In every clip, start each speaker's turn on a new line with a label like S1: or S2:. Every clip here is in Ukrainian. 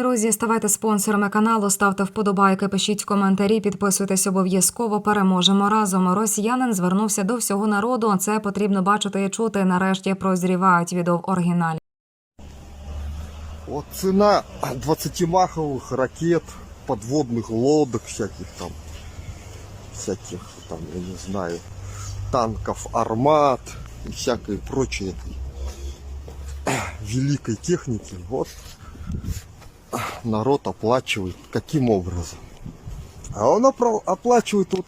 S1: Друзі, ставайте спонсорами каналу, ставте вподобайки, пишіть коментарі, підписуйтесь обов'язково. Переможемо разом. Росіянин звернувся до всього народу. Це потрібно бачити і чути. Нарешті прозрівають відео в оригіналі.
S2: Вот цена 20-маховых ракет, подводных лодок всяких там, всяких там, я не знаю, танков, армат и всякой прочей этой великой техники. Народ оплачивает. Каким образом? А он оплачивает вот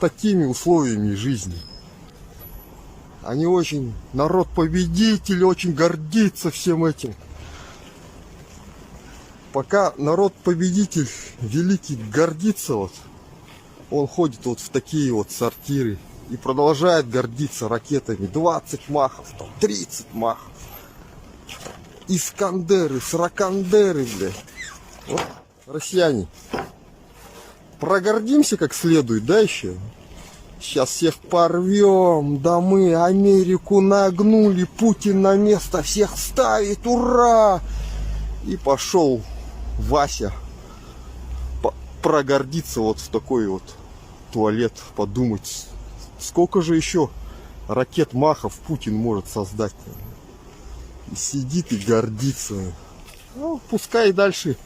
S2: такими условиями жизни. Они очень, народ победитель, очень гордится всем этим. Пока народ победитель великий гордится вот, он ходит вот в такие вот сортиры и продолжает гордиться ракетами 20 махов, там 30 махов. Искандеры, сракандеры, блядь. Вот, россияне, прогордимся как следует, да, еще? Сейчас всех порвем, да мы Америку нагнули, Путин на место всех ставит, ура! И пошел Вася прогордиться вот в такой вот туалет, подумать, сколько же еще ракет Махов Путин может создать. Сидит и гордится. Ну, пускай дальше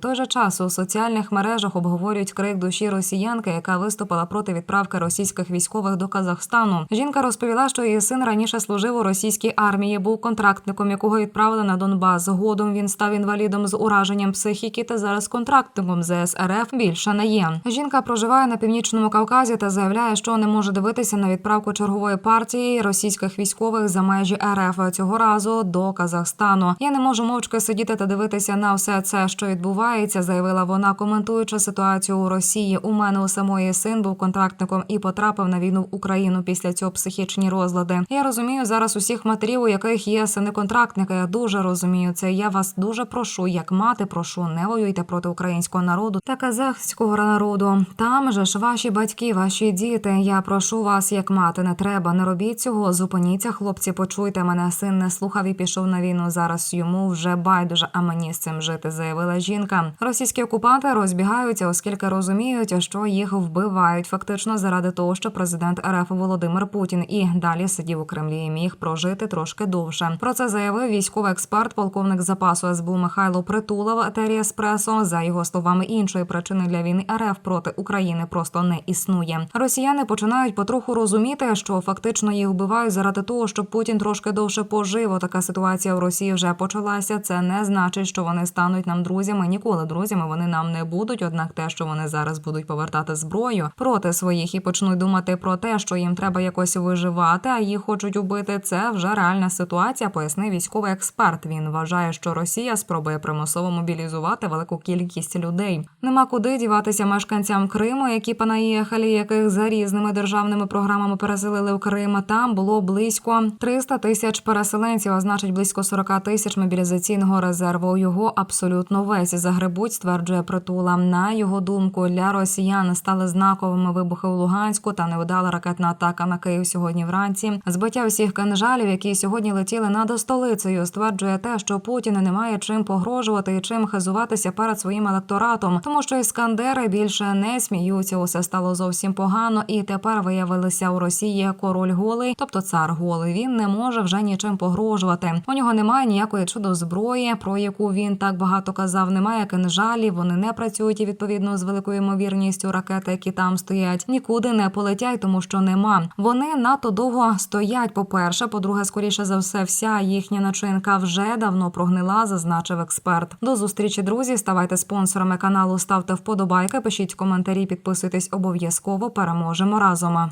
S1: той же час у соціальних мережах обговорюють крик душі росіянки, яка виступила проти відправки російських військових до Казахстану. Жінка розповіла, що її син раніше служив у російській армії, був контрактником, якого відправили на Донбас. Згодом він став інвалідом з ураженням психіки та зараз контрактником ЗС РФ більше не є. Жінка проживає на північному Кавказі та заявляє, що не може дивитися на відправку чергової партії російських військових за межі РФ цього разу до Казахстану. Я не можу мовчки сидіти та дивитися на все це, що відбувається, заявила вона, коментуючи ситуацію у Росії. У мене у самої син був контрактником і потрапив на війну в Україну після цього психічні розлади. Я розумію зараз усіх матерів, у яких є сини контрактники. Я дуже розумію це. Я вас дуже прошу, як мати, прошу, не воюйте проти українського народу та казахського народу. Там же ж ваші батьки, ваші діти. Я прошу вас, як мати, не треба, не робіть цього. Зупиніться, хлопці, почуйте мене. Син не слухав і пішов на війну. Зараз йому вже байдуже, а мені з цим жити, заявила жінка. Російські окупанти розбігаються, оскільки розуміють, що їх вбивають фактично заради того, що президент РФ Володимир Путін і далі сидів у Кремлі і міг прожити трошки довше. Про це заявив військовий експерт, полковник запасу СБУ Михайло Притулов етері Еспресо. За його словами, іншої причини для війни РФ проти України просто не існує. Росіяни починають потроху розуміти, що фактично їх вбивають заради того, щоб Путін трошки довше пожив. Така ситуація в Росії вже почалася. Це не значить, що вони стануть нам друзями. Ніколи друзями вони нам не будуть. Однак, те, що вони зараз будуть повертати зброю проти своїх і почнуть думати про те, що їм треба якось виживати, а їх хочуть убити. Це вже реальна ситуація. Пояснив військовий експерт. Він вважає, що Росія спробує примусово мобілізувати велику кількість людей. Нема куди діватися мешканцям Криму, які понаїхали, яких за різними державними програмами переселили в Крим. Там було близько 300 тисяч переселенців, а значить близько 40 тисяч мобілізаційного резерву. Його абсолютно весь загребуть, стверджує притула. На його думку, для росіян стали знаковими вибухи у Луганську та невдала ракетна атака на Київ сьогодні вранці. Збиття всіх кинжалів, які сьогодні летіли над столицею, стверджує те, що Путін не має чим погрожувати і чим хизуватися перед своїм електоратом, тому що іскандери більше не сміються. Усе стало зовсім погано, і тепер виявилися у Росії король голий, тобто цар голий. Він не може вже нічим погрожувати. У нього немає ніякої чудо зброї, про яку він так багато казав. Немає вони не працюють і відповідно з великою ймовірністю ракети, які там стоять, нікуди не полетять, тому що нема. Вони надто довго стоять. По перше, по-друге, скоріше за все, вся їхня начинка вже давно прогнила, зазначив експерт. До зустрічі, друзі. Ставайте спонсорами каналу, ставте вподобайки, пишіть коментарі, підписуйтесь обов'язково. Переможемо разом.